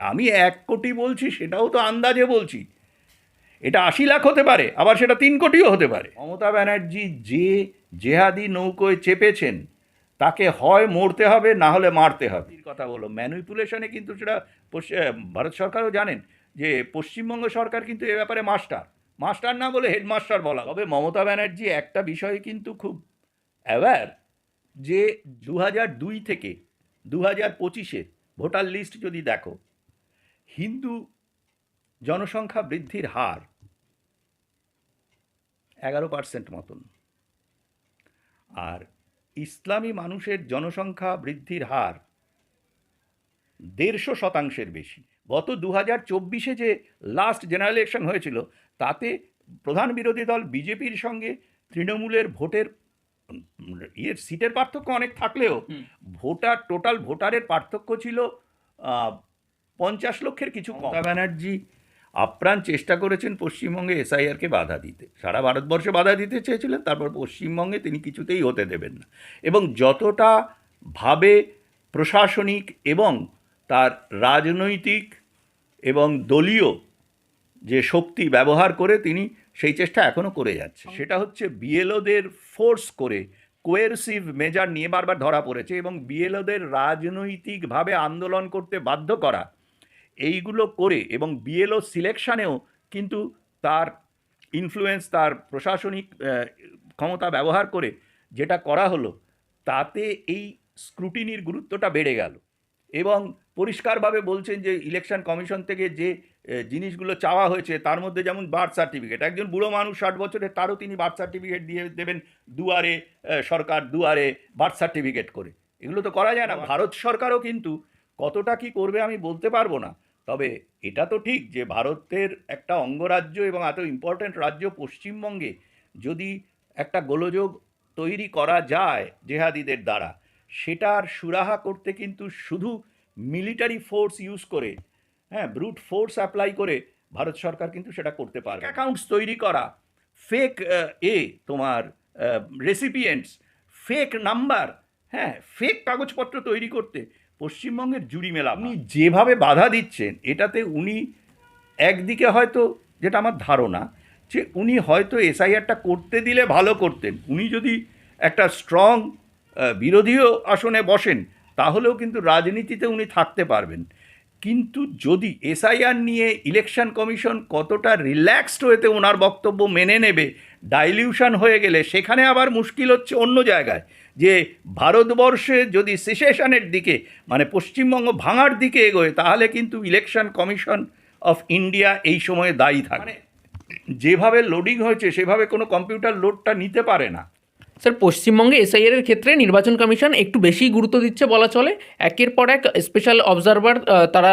আমি এক কোটি বলছি, সেটাও তো আন্দাজে বলছি। এটা আশি লাখ হতে পারে, আবার সেটা তিন কোটিও হতে পারে। মমতা ব্যানার্জি যে জেহাদি নৌকোয় চেপেছেন, তাকে হয় মরতে হবে, না হলে মারতে হবে। কথা বলো ম্যানিপুলেশনে কিন্তু সেটা ভারত সরকারও জানেন যে পশ্চিমবঙ্গ সরকার কিন্তু এ ব্যাপারে মাস্টার। মাস্টার না বলে হেডমাস্টার বলা। তবে মমতা ব্যানার্জি একটা বিষয়ে কিন্তু খুব অ্যাওয়্যার যে দু দুই থেকে দু হাজার পঁচিশে ভোটার লিস্ট যদি দেখো হিন্দু জনসংখ্যা বৃদ্ধির হার এগারো পার্সেন্ট মতন। আর ইসলামী মানুষের জনসংখ্যা বৃদ্ধির হার দেড়শো শতাংশের বেশি। গত দু হাজার চব্বিশে যে লাস্ট জেনারেল ইলেকশন হয়েছিল তাতে প্রধান বিরোধী দল বিজেপির সঙ্গে তৃণমূলের ভোটের ইয়ের সিটের পার্থক্য অনেক থাকলেও ভোটার টোটাল ভোটারের পার্থক্য ছিল পঞ্চাশ লক্ষের কিছু মমতা ব্যানার্জি আপ্রাণ চেষ্টা করেছেন পশ্চিমবঙ্গে এসআইআরকে বাধা দিতে। সারা ভারতবর্ষে বাধা দিতে চেয়েছিলেন তারপর পশ্চিমবঙ্গে তিনি কিছুতেই হতে দেবেন না। এবং যতটা ভাবে প্রশাসনিক এবং তার রাজনৈতিক এবং দলীয় যে শক্তি ব্যবহার করে তিনি সেই চেষ্টা এখনও করে যাচ্ছে সেটা হচ্ছে বিএলওদের ফোর্স করে কোয়েরসিভ মেজার নিয়ে বারবার ধরা পড়েছে এবং বিএলওদের রাজনৈতিকভাবে আন্দোলন করতে বাধ্য করা এইগুলো করে এবং বিএলও সিলেকশানেও কিন্তু তার ইনফ্লুয়েন্স তার প্রশাসনিক ক্ষমতা ব্যবহার করে যেটা করা হলো তাতে এই স্ক্রুটিনির গুরুত্বটা বেড়ে গেল। এবং পরিষ্কারভাবে বলছেন যে ইলেকশন কমিশন থেকে যে জিনিসগুলো চাওয়া হয়েছে তার মধ্যে যেমন বার্থ সার্টিফিকেট একজন বুড়ো মানুষ ষাট বছরের তারও তিনি বার্থ সার্টিফিকেট দিয়ে দেবেন দুয়ারে সরকার দুয়ারে বার্থ সার্টিফিকেট করে। এগুলো তো করা যায় না। ভারত সরকারও কিন্তু কতটা কি করবে আমি বলতে পারব না। তবে এটা তো ঠিক যে ভারতের একটা অঙ্গরাজ্য এবং এত ইম্পর্ট্যান্ট রাজ্য পশ্চিমবঙ্গে যদি একটা গোলযোগ তৈরি করা যায় জেহাদিদের দ্বারা সেটার সুরাহা করতে কিন্তু শুধু মিলিটারি ফোর্স ইউজ করে হ্যাঁ ব্রুট ফোর্স অ্যাপ্লাই করে ভারত সরকার কিন্তু সেটা করতে পারে অ্যাকাউন্টস তৈরি করা ফেক এ তোমার রেসিপিয়েন্টস ফেক নাম্বার হ্যাঁ ফেক কাগজপত্র তৈরি করতে পশ্চিমবঙ্গের জুড়ি মেলা আপনি যেভাবে বাধা দিচ্ছেন এটাতে উনি একদিকে হয়তো যেটা আমার ধারণা যে উনি হয়তো এসআইআরটা করতে দিলে ভালো করতেন। উনি যদি একটা স্ট্রং বিরোধীও আসনে বসেন তাহলেও কিন্তু রাজনীতিতে উনি থাকতে পারবেন। কিন্তু যদি এসআইআর নিয়ে ইলেকশন কমিশন কতটা রিল্যাক্সড হয়েতে ওনার বক্তব্য মেনে নেবে ডাইলিউশন হয়ে গেলে সেখানে আবার মুশকিল হচ্ছে অন্য জায়গায়। যে ভারতবর্ষে যদি সেসেশনের দিকে মানে পশ্চিমবঙ্গ ভাঙার দিকে এগোয় তাহলে কিন্তু ইলেকশন কমিশন অফ ইন্ডিয়া এই সময়ে দায়ী থাকে মানে যেভাবে লোডিং হয়েছে সেভাবে কোনো কম্পিউটার লোডটা নিতে পারে না। স্যার পশ্চিমবঙ্গে এসআইআর এর ক্ষেত্রে নির্বাচন কমিশন একটু বেশি গুরুত্ব দিচ্ছে বলা চলে। একের পর এক স্পেশাল অবজারভার তারা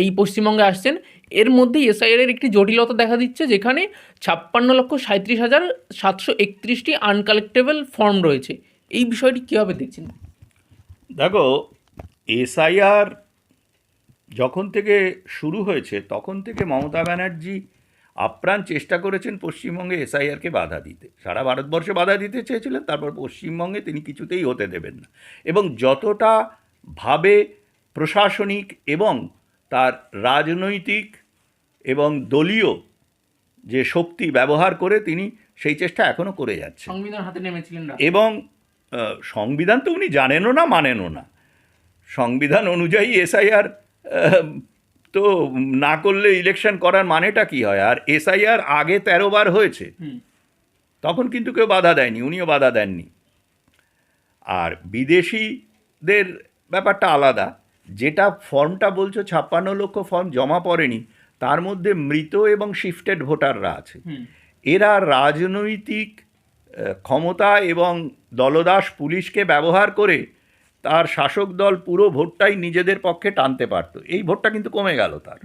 এই পশ্চিমবঙ্গে আসছেন। এর মধ্যে এসআইআর এর একটি জটিলতা দেখা দিচ্ছে যেখানে ছাপ্পান্ন লক্ষ সাঁত্রিশ হাজার সাতশো একত্রিশটি আনকালেক্টেবল ফর্ম রয়েছে। এই বিষয়টি কীভাবে দেখছেন? দেখো এসআইআর যখন থেকে শুরু হয়েছে তখন থেকে মমতা ব্যানার্জি আপ্রাণ চেষ্টা করেছেন পশ্চিমবঙ্গে এসআইআরকে বাধা দিতে। সারা ভারতবর্ষে বাধা দিতে চেয়েছিলেন তারপর পশ্চিমবঙ্গে তিনি কিছুতেই হতে দেবেন না। এবং যতটা ভাবে প্রশাসনিক এবং তার রাজনৈতিক এবং দলীয় যে শক্তি ব্যবহার করে তিনি সেই চেষ্টা এখনও করে যাচ্ছে সংবিধান হাতে নেমেছিলেন এবং সংবিধান তো উনি জানেনও না মানেনও না। সংবিধান অনুযায়ী এসআইআর তো না করলে ইলেকশন করার মানেটা কি হয়? আর এসআইআর আগে তেরো বার হয়েছে। তখন কিন্তু কেউ বাধা দেয়নি উনিও বাধা দেননি। আর বিদেশিদের ব্যাপারটা আলাদা। যেটা ফর্মটা বলছো ছাপ্পান্ন লক্ষ ফর্ম জমা পড়েনি তার মধ্যে মৃত এবং শিফটেড ভোটাররা আছে। এরা রাজনৈতিক ক্ষমতা এবং দলদাস পুলিশকে ব্যবহার করে তার শাসক দল পুরো ভোটটাই নিজেদের পক্ষে টানতে পারতো। এই ভোটটা কিন্তু কমে গেল তার।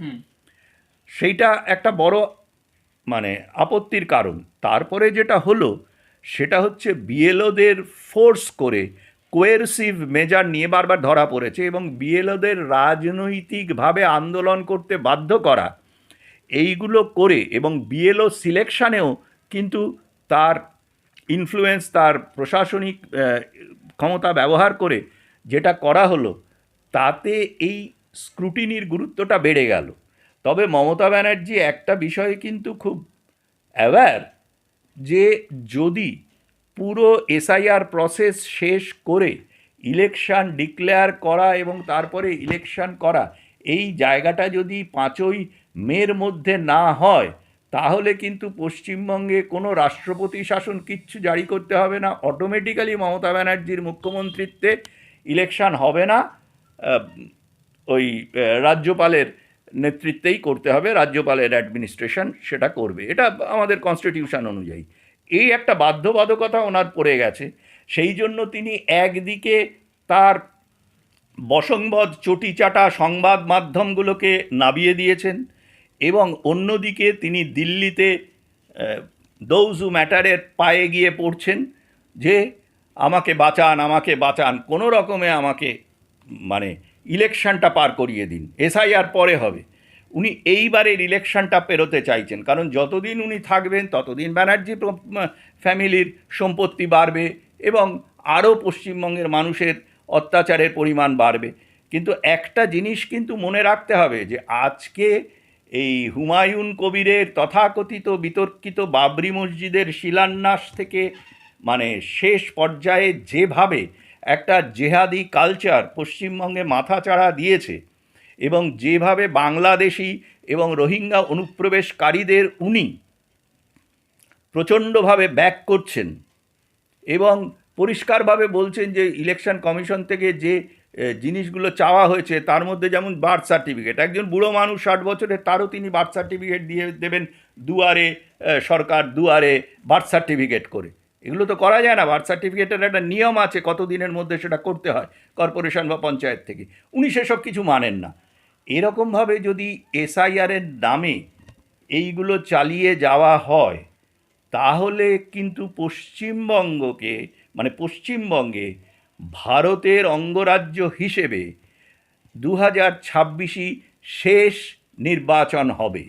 সেইটা একটা বড় মানে আপত্তির কারণ। তারপরে যেটা হলো সেটা হচ্ছে বিএলওদের ফোর্স করে কোয়েরসিভ মেজার নিয়ে বারবার ধরা পড়েছে এবং বিএলওদের রাজনৈতিকভাবে আন্দোলন করতে বাধ্য করা এইগুলো করে এবং বিএলও সিলেকশানেও কিন্তু তার ইনফ্লুয়েন্স তার প্রশাসনিক ক্ষমতা ব্যবহার করে যেটা করা হলো, তাতে এই স্ক্রুটিনির গুরুত্বটা বেড়ে গেল। তবে মমতা ব্যানার্জি একটা বিষয়ে কিন্তু খুব অ্যাওয়্যার যে যদি পুরো এসআইআর প্রসেস শেষ করে ইলেকশন ডিক্লেয়ার করা এবং তারপরে ইলেকশন করা, এই জায়গাটা যদি পাঁচই মের মধ্যে না হয় তাহলে কিন্তু পশ্চিমবঙ্গে কোনো রাষ্ট্রপতি শাসন কিচ্ছু জারি করতে হবে না। অটোমেটিক্যালি মমতা ব্যানার্জির মুখ্যমন্ত্রিত্বে ইলেকশন হবে না। ওই রাজ্যপালের নেতৃত্বেই করতে হবে। রাজ্যপালের অ্যাডমিনিস্ট্রেশন সেটা করবে। এটা আমাদের কনস্টিটিউশন অনুযায়ী। এই একটা বাধ্যবাধকতা ওনার পড়ে গেছে। সেই জন্য তিনি একদিকে তার বসংবদ চটিচাটা সংবাদ মাধ্যমগুলোকে নাবিয়ে দিয়েছেন। এবং অন্যদিকে তিনি দিল্লিতে দৌজু ম্যাটারের পায়ে গিয়ে পড়ছেন যে আমাকে বাঁচান আমাকে বাঁচান, কোনো রকমে আমাকে মানে ইলেকশনটা পার করিয়ে দিন। এসআইআর পরে হবে। উনি এইবারের ইলেকশনটা পেরোতে চাইছেন, কারণ যতদিন উনি থাকবেন, ততদিন ব্যানার্জি ফ্যামিলির সম্পত্তি বাড়বে এবং আরও পশ্চিমবঙ্গের মানুষের অত্যাচারের পরিমাণ বাড়বে। কিন্তু একটা জিনিস কিন্তু মনে রাখতে হবে যে আজকে এই হুমায়ুন কবিরের তথাকথিত বিতর্কিত বাবরি মসজিদের শিলান্যাস থেকে মানে শেষ পর্যায়ে যেভাবে একটা জেহাদি কালচার পশ্চিমবঙ্গে মাথাচাড়া দিয়েছে এবং যেভাবে বাংলাদেশি এবং রোহিঙ্গা অনুপ্রবেশকারীদের উনি প্রচণ্ডভাবে ব্যাক করছেন এবং পরিষ্কারভাবে বলছেন যে ইলেকশন কমিশন থেকে যে জিনিসগুলো চাওয়া হয়েছে, তার মধ্যে যেমন বার্থ সার্টিফিকেট, একজন বুড়ো মানুষ ষাট বছরের, তারও তিনি বার্থ সার্টিফিকেট দিয়ে দেবেন দুয়ারে সরকার দুয়ারে বার্থ সার্টিফিকেট করে। এগুলো তো করা যায় না, বার্থ সার্টিফিকেটের একটা নিয়ম আছে কত দিনের মধ্যে সেটা করতে হয়, কর্পোরেশন বা পঞ্চায়েত থেকে। উনি সেসব কিছু মানেন না। এরকমভাবে যদি এসআইআরের নামে এইগুলো চালিয়ে যাওয়া হয়, তাহলে কিন্তু পশ্চিমবঙ্গকে মানে পশ্চিমবঙ্গে ভারতের অঙ্গরাজ্য হিসেবে দু হাজার ছাব্বিশই শেষ নির্বাচন হবে।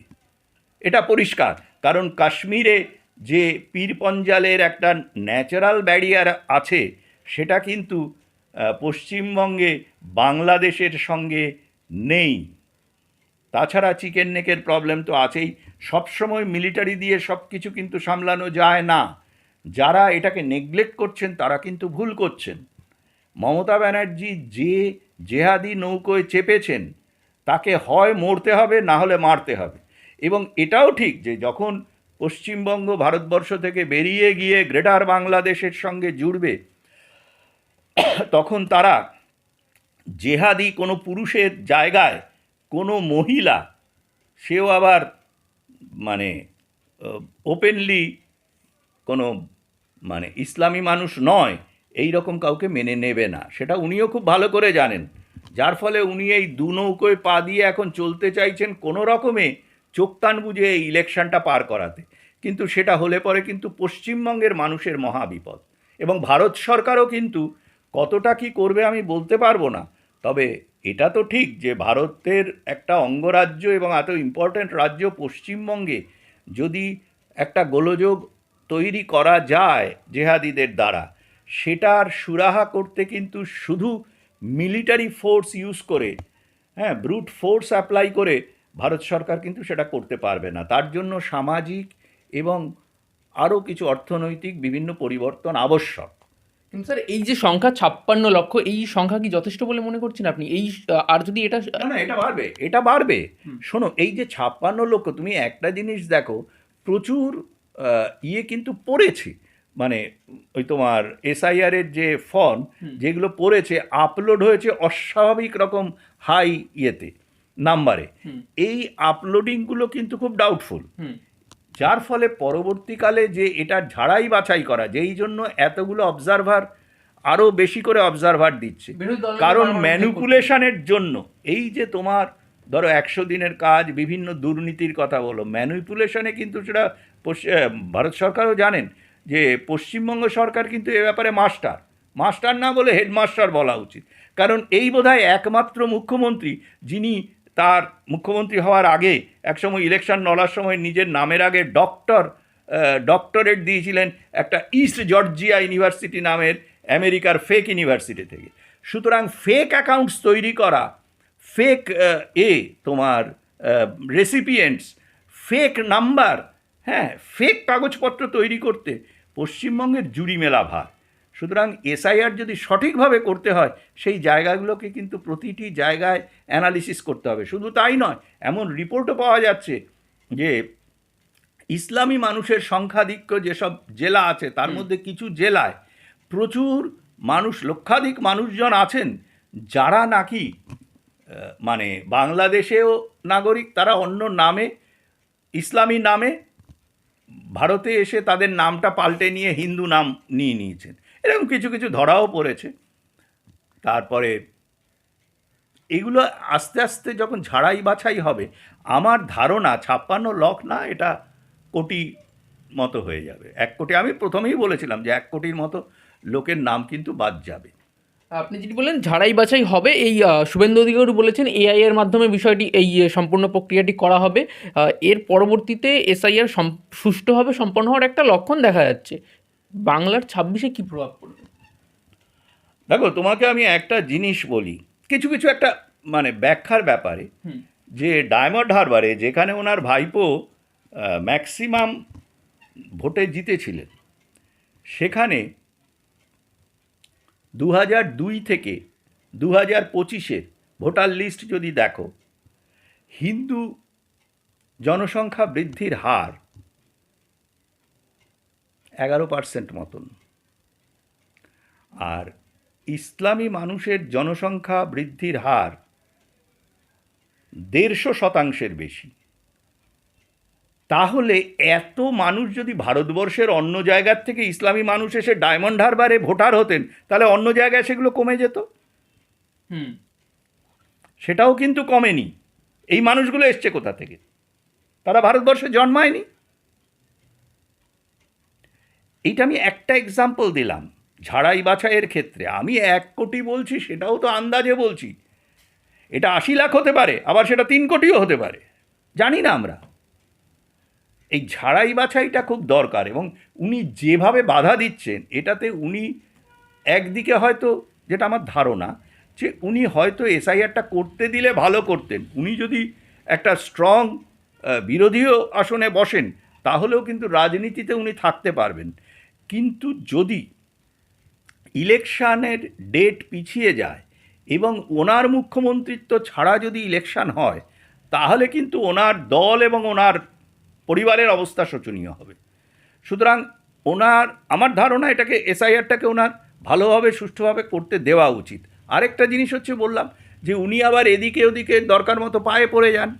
এটা পরিষ্কার, কারণ কাশ্মীরে যে পীরপঞ্জালের একটা ন্যাচারাল ব্যারিয়ার আছে, সেটা কিন্তু পশ্চিমবঙ্গে বাংলাদেশের সঙ্গে নেই। তাছাড়া চিকেন নেকের প্রবলেম তো আছেই। সবসময় মিলিটারি দিয়ে সব কিছু কিন্তু সামলানো যায় না। যারা এটাকে নেগলেক্ট করছেন, তারা কিন্তু ভুল করছেন। মমতা ব্যানার্জি যে জেহাদি নৌকোয় চেপেছেন, তাকে হয় মরতে হবে, না হলে মারতে হবে। এবং এটাও ঠিক যে যখন পশ্চিমবঙ্গ ভারতবর্ষ থেকে বেরিয়ে গিয়ে গ্রেটার বাংলাদেশের সঙ্গে জুড়বে, তখন তারা জেহাদি কোনো পুরুষের জায়গায় কোনো মহিলা, সেও আবার মানে ওপেনলি কোনো মানে ইসলামী মানুষ নয় এই রকম কাউকে মেনে নেবে না। সেটা উনিও খুব ভালো করে জানেন। যার ফলে উনি এই দু নৌকোয় পা দিয়ে এখন চলতে চাইছেন কোনো রকমে চোখতান বুঝে এই ইলেকশনটা পার করাতে। কিন্তু সেটা হলে পরে কিন্তু পশ্চিমবঙ্গের মানুষের মহাবিপদ এবং ভারত সরকারও কিন্তু কতটা কি করবে আমি বলতে পারব না। তবে এটা তো ঠিক যে ভারতের একটা অঙ্গরাজ্য এবং এত ইম্পর্ট্যান্ট রাজ্য পশ্চিমবঙ্গে যদি একটা গোলযোগ তৈরি করা যায় জেহাদিদের দ্বারা সেটার সুরাহা করতে কিন্তু শুধু মিলিটারি ফোর্স ইউজ করে হ্যাঁ ব্রুট ফোর্স অ্যাপ্লাই করে ভারত সরকার কিন্তু সেটা করতে পারবে না। তার জন্য সামাজিক এবং আরও কিছু অর্থনৈতিক বিভিন্ন পরিবর্তন আবশ্যক। কিন্তু স্যার এই যে সংখ্যা ছাপ্পান্ন লক্ষ এই সংখ্যা কি যথেষ্ট বলে মনে করছেন আপনি? এই আর যদি এটা না এটা বাড়বে এটা বাড়বে। শোনো এই যে ছাপ্পান্ন লক্ষ তুমি একটা জিনিস দেখো প্রচুর ইয়ে কিন্তু পড়েছে। মানে ওই তোমার এসআইআর এর যে ফর্ম যেগুলো পড়েছে আপলোড হয়েছে অস্বাভাবিক রকম হাই ইয়েতে নাম্বারে এই আপলোডিংগুলো কিন্তু খুব ডাউটফুল যার ফলে পরবর্তীকালে যে এটা ঝাড়াই বাছাই করা যেই জন্য এতগুলো অবজারভার আরও বেশি করে অবজারভার দিচ্ছে। কারণ ম্যানুপুলেশনের জন্য এই যে তোমার ধরো একশো দিনের কাজ বিভিন্ন দুর্নীতির কথা বলো ম্যানুপুলেশনে কিন্তু সেটা ভারত সরকারও জানেন যে পশ্চিমবঙ্গ সরকার কিন্তু এ ব্যাপারে মাস্টার। মাস্টার না বলে হেডমাস্টার বলা উচিত। কারণ এই বোধহয় একমাত্র মুখ্যমন্ত্রী যিনি তার মুখ্যমন্ত্রী হওয়ার আগে একসময় ইলেকশন লড়ার সময় নিজের নামের আগে ডক্টর ডক্টরেট দিয়েছিলেন একটা ইস্ট জর্জিয়া ইউনিভার্সিটি নামের আমেরিকার ফেক ইউনিভার্সিটি থেকে। সুতরাং ফেক অ্যাকাউন্টস তৈরি করা, ফেক এ তোমার রেসিপিয়েন্টস ফেক নাম্বার হ্যাঁ ফেক কাগজপত্র তৈরি করতে পশ্চিমবঙ্গের জুড়ি মেলা ভার সুতরাং এসআইআর যদি সঠিকভাবে করতে হয় সেই জায়গাগুলোকে কিন্তু প্রতিটি জায়গায় অ্যানালিসিস করতে হবে। শুধু তাই নয় এমন রিপোর্টও পাওয়া যাচ্ছে যে ইসলামী মানুষের সংখ্যাধিক্য যেসব জেলা আছে তার মধ্যে কিছু জেলায় প্রচুর মানুষ লক্ষাধিক মানুষজন আছেন যারা নাকি মানে বাংলাদেশেও নাগরিক তারা অন্য নামে ইসলামী নামে ভারতে এসে তাদের নামটা পাল্টে নিয়ে হিন্দু নাম নিয়ে নিয়েছেন। এরকম কিছু কিছু ধরাও পড়েছে। তারপরে এগুলো আস্তে আস্তে যখন ঝাড়াই বাছাই হবে, আমার ধারণা ছাপ্পান্ন লক্ষ না, এটা কোটি মতো হয়ে যাবে। এক কোটি, আমি প্রথমেই বলেছিলাম যে এক কোটির মতো লোকের নাম কিন্তু বাদ যাবে। আপনি যেটি বললেন ঝাড়াই বাছাই হবে। এই শুভেন্দু অধিকারী বলেছেন এআই এর মাধ্যমে বিষয়টি এই সম্পূর্ণ প্রক্রিয়াটি করা হবে। এর পরবর্তীতে এসআইআর সুষ্ঠুভাবে সম্পন্ন হওয়ার একটা লক্ষণ দেখা যাচ্ছে। বাংলার ছাব্বিশে কি প্রভাব পড়বে? দেখো তোমাকে আমি একটা জিনিস বলি। কিছু কিছু একটা মানে ব্যাখ্যার ব্যাপারে। যে ডায়মন্ড হারবারে যেখানে ওনার ভাইপো ম্যাক্সিমাম ভোটে জিতেছিলেন সেখানে দু হাজার দুই থেকে দু হাজার পঁচিশের ভোটার লিস্ট যদি দেখো, হিন্দু জনসংখ্যা বৃদ্ধির হার এগারো পার্সেন্ট মতন। আর ইসলামী মানুষের জনসংখ্যা বৃদ্ধির হার দেড়শো শতাংশের বেশি। তাহলে এত মানুষ যদি ভারতবর্ষের অন্য জায়গার থেকে ইসলামী মানুষ এসে ডায়মন্ড হারবারে ভোটার হতেন তাহলে অন্য জায়গায় সেগুলো কমে যেত? হুম। সেটাও কিন্তু কমেনি। এই মানুষগুলো এসছে কোথা থেকে? তারা ভারতবর্ষে জন্মায়নি? এইটা আমি একটা এক্সাম্পল দিলাম ঝাড়াই বাছাইয়ের ক্ষেত্রে। আমি এক কোটি বলছি সেটাও তো আন্দাজে বলছি। এটা আশি লাখ হতে পারে আবার সেটা তিন কোটিও হতে পারে। জানি না আমরা। এই ঝাড়াই বাছাইটা খুব দরকার এবং উনি যেভাবে বাধা দিচ্ছেন, এটাতে উনি একদিকে হয়তো, যেটা আমার ধারণা, যে উনি হয়তো এসআইআরটা করতে দিলে ভালো করতেন। উনি যদি একটা স্ট্রং বিরোধীও আসনে বসেন, তাহলেও কিন্তু রাজনীতিতে উনি থাকতে পারবেন। কিন্তু যদি ইলেকশানের ডেট পিছিয়ে যায় এবং ওনার মুখ্যমন্ত্রিত্ব ছাড়া যদি ইলেকশন হয়, তাহলে কিন্তু ওনার দল এবং ওনার পরিবারের অবস্থা শোচনীয় হবে। সুতরাং ওনার, আমার ধারণা এটাকে এসআইআরটাকে ওনার ভালোভাবে, সুষ্ঠুভাবে করতে দেওয়া উচিত। আরেকটা জিনিস হচ্ছে বললাম যে উনি আবার এদিকে ওদিকে দরকার মতো পায়ে পড়ে যান।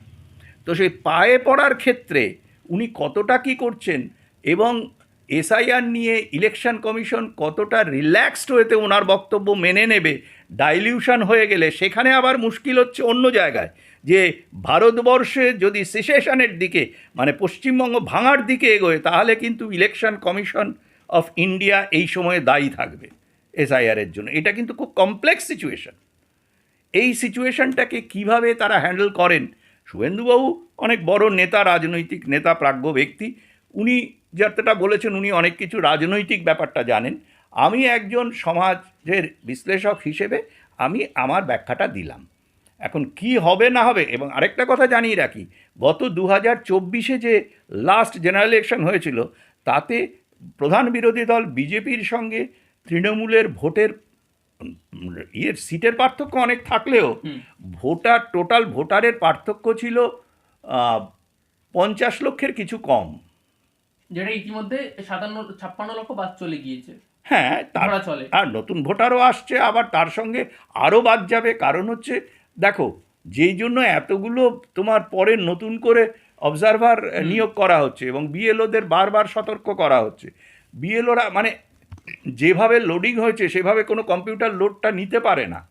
তো সেই পায়ে পড়ার ক্ষেত্রে উনি কতটা কি করছেন এবং এসআইআর নিয়ে ইলেকশন কমিশন কতটা রিল্যাক্সড হয়েতে ওনার বক্তব্য মেনে নেবে, ডাইলিউশন হয়ে গেলে সেখানে আবার মুশকিল হচ্ছে অন্য জায়গায়। যে ভারতবর্ষে যদি সিসেশনের দিকে মানে পশ্চিমবঙ্গ ভাঙার দিকে এগোয়, তাহলে কিন্তু ইলেকশন কমিশন অফ ইন্ডিয়া এই সময়ে দায়ী থাকবে এসআইআরের জন্য। এটা কিন্তু খুব কমপ্লেক্স সিচুয়েশন এই সিচুয়েশনটাকে কীভাবে তারা হ্যান্ডেল করেন? শুভেন্দুবাবু অনেক বড় নেতা, রাজনৈতিক নেতা, প্রাজ্ঞ ব্যক্তি। উনি যতটা বলেছেন, উনি অনেক কিছু রাজনৈতিক ব্যাপারটা জানেন। আমি একজন সমাজের বিশ্লেষক হিসেবে আমি আমার ব্যাখ্যাটা দিলাম। এখন কি হবে না হবে? এবং আরেকটা কথা জানিয়ে রাখি গত দু হাজার চব্বিশে যে লাস্ট জেনারেল ইলেকশন হয়েছিল তাতে প্রধান বিরোধী দল বিজেপির সঙ্গে তৃণমূলের ভোটের ইয়ের সিটের পার্থক্য অনেক থাকলেও ভোটার টোটাল ভোটারের পার্থক্য ছিল পঞ্চাশ লক্ষের কিছু কম। যেটা ইতিমধ্যে সাতান্ন ছাপ্পান্ন লক্ষ বাদ চলে গিয়েছে। হ্যাঁ তারা চলে। আর নতুন ভোটারও আসছে আবার তার সঙ্গে আরও বাদ যাবে। কারণ হচ্ছে দেখো যেই জন্য এতগুলো তোমার পরে নতুন করে অবজারভার নিয়োগ করা হচ্ছে এবং বিএলওদের বারবার সতর্ক করা হচ্ছে বিএলওরা মানে যেভাবে লোডিং হয়েছে সেভাবে কোনো কম্পিউটার লোডটা নিতে পারে না।